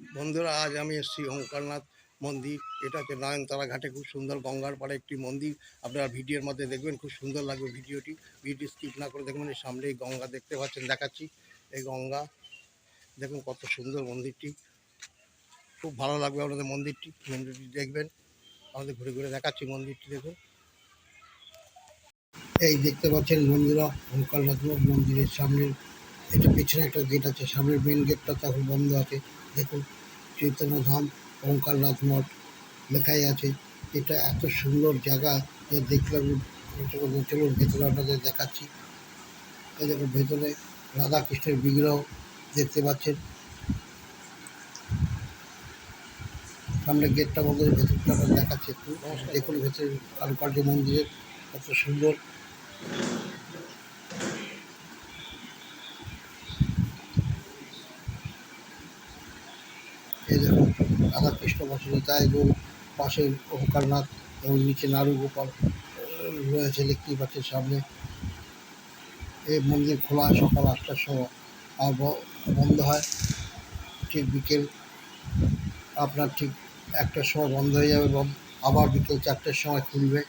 বন্ধুরা, আজ আমি এসেছি ওঙ্কারনাথ মন্দির। এটা হচ্ছে ঘাটে, খুব সুন্দর গঙ্গার পাড়ে একটি মন্দির। আপনারা ভিডিওর মধ্যে দেখবেন, খুব সুন্দর লাগবে ভিডিওটি। ভিডিও স্কিপ না করে দেখবেন এই সামনেই গঙ্গা দেখতে পাচ্ছেন, দেখাচ্ছি এই গঙ্গা। দেখুন কত সুন্দর মন্দিরটি। খুব ভালো লাগবে আপনাদের মন্দিরটি মন্দিরটি দেখবেন। আমাদের ঘুরে ঘুরে দেখাচ্ছি মন্দিরটি, দেখুন। এই দেখতে পাচ্ছেন বন্ধুরা, ওঙ্কারনাথ মন্দিরের সামনে এটা পেছনে একটা গেট আছে, সামনের মেন গেটটা তো এখন বন্ধ আছে। দেখুন, চৈতন্য ধাম ওঙ্কারনাথ মঠ লেখাই আছে। এটা এত সুন্দর জায়গা, যে দেখলাম চলুন ভেতরে আপনাদের দেখাচ্ছি। এই দেখুন, ভেতরে রাধাকৃষ্ণের বিগ্রহ দেখতে পাচ্ছেন। সামনে গেটটা বন্ধ, ভেতরটা দেখাচ্ছে দেখাচ্ছি একটু। দেখুন, ভেতরে কারুকার্য মন্দিরের কত সুন্দর এই দেখুন রাধাকৃষ্ণ বসুদেতা এবং পাশে ওঙ্কারনাথ এবং নিচে নাড়ু গোপাল রয়েছে দেখতেই পাচ্ছেন সামনে। এই মন্দির খোলা হয় সকাল আটটার সময়। আর বন্ধ হয় ঠিক বিকেল, আপনার ঠিক একটার সময় বন্ধ হয়ে যাবে এবং আবার বিকেল চারটের সময় খুলবে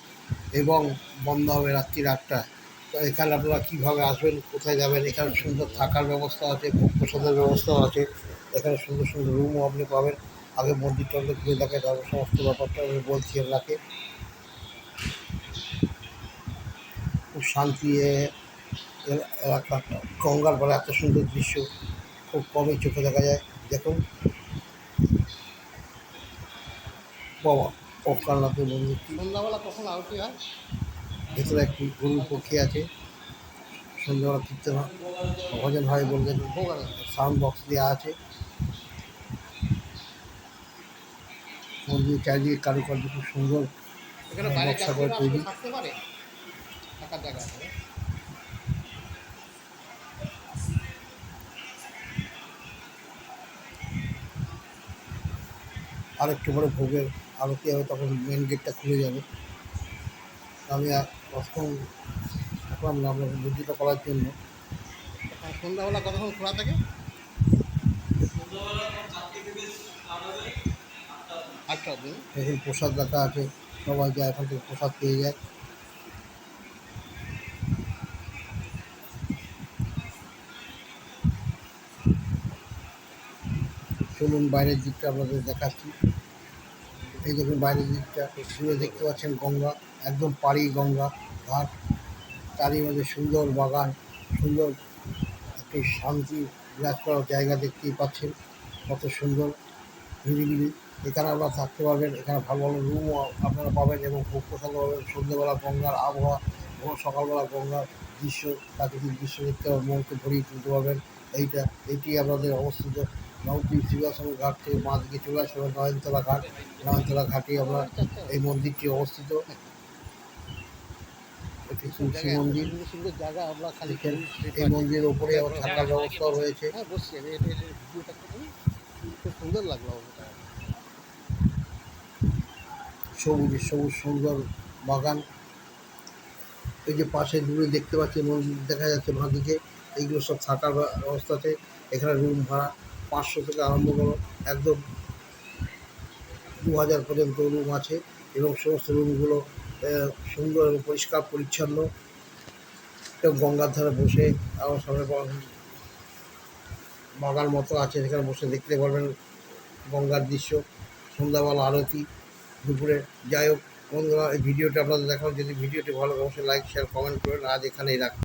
এবং বন্ধ হবে রাত্রির আটটায়। তো এখানে আপনারা কীভাবে আসবেন, কোথায় যাবেন, এখানে সুন্দর থাকার ব্যবস্থা আছে প্রসাদের ব্যবস্থাও আছে। এখানে সুন্দর সুন্দর রুমও আপনি পাবেন। আগে মন্দির টন্দির ঘুরে দেখে তারপর সমস্ত ব্যাপারটা আমি বলছি আপনাকে। খুব শান্তি, এ- এ- এলাকাটা গঙ্গার পরে এত সুন্দর দৃশ্য, খুব কমই চোখে দেখা যায়। দেখুন। বাবা ওকারনাথের মন্দিরটি সন্ধ্যাবেলা কখন আরতি হয়? ভেতরে একটি গরুর পক্ষী আছে। সন্ধ্যাবেলা কীর্তন ভজন হয় বললেন। সাউন্ড বক্স দেওয়া আছে। মন্দির চারিদিকে কারুকার্য খুব সুন্দর এখানে নকশা করে তৈরি। আর একটু পরে? ভোগের আরতি হবে তখন মেন গেটটা খুলে যাবে। আমি তখন থাকলাম না আপনাকে বুদ্ধিটা করার জন্য। সন্ধ্যাবেলা কতক্ষণ খোলা থাকে? এখন প্রসাদ রাখা আছে, সবাই যায় এখান থেকে প্রসাদ পেয়ে যায়। চলুন বাইরের দিকটা আপনাদের দেখাচ্ছি। এই দেখুন বাইরের দিকটা শুয়ে দেখতে পাচ্ছেন গঙ্গা, একদম পাড়ি গঙ্গা ঘাট। তারই মধ্যে সুন্দর বাগান, সুন্দর একটি শান্তি বিরাজ করার জায়গা দেখতেই পাচ্ছেন, কত সুন্দর, নিরিবিলি। এখানে আপনারা থাকতে পারবেন। এখানে ভালো ভালো রুমও আপনারা পাবেন এবং ভোগ প্রসাদ পাবেন সন্ধ্যেবেলা গঙ্গার আবহাওয়া এবং সকালবেলা গঙ্গার দৃশ্য প্রাকৃতিক দৃশ্য দেখতে পাবেন মনকে ভরিয়ে তুলতে পারবেন। এইটা এটি আপনাদের অবস্থিত নবদ্বীপ শিবাশ্রম ঘাট থেকে মা দিকে চলে আসবে নয়নতলা ঘাট। নয়নতলা ঘাটে আপনার এই মন্দিরটি অবস্থিত। তুলসী মন্দির। সুন্দর সুন্দর জায়গা আমরা খালি দেখেন এই মন্দিরের ওপরে আবার থাকার ব্যবস্থাও রয়েছে। হ্যাঁ এটা এটা খুব সুন্দর লাগল সবুজ সবুজ সুন্দর বাগান। এই যে পাশে দূরে দেখতে পাচ্ছি মন্দির দেখা যাচ্ছে বাঁদিকে এইগুলো সব থাকার ব্যবস্থাতে এখানে রুম ভাড়া পাঁচশো থেকে আরম্ভ করো, একদম দু হাজার পর্যন্ত রুম আছে এবং সমস্ত রুমগুলো সুন্দর এবং পরিষ্কার, পরিচ্ছন্ন। এবং গঙ্গার ধারে বসে আবার সামনে বাগান মতো আছে সেখানে বসে দেখতে পারবেন গঙ্গার দৃশ্য, সন্ধ্যাবেলা আরতি। দুপুরে। যাই হোক, বন্ধুরা, এই ভিডিওটা আপনাদের দেখানো। যদি ভিডিওটি ভালো অবশ্যই লাইক শেয়ার কমেন্ট করুন। আজ এখানেই রাখ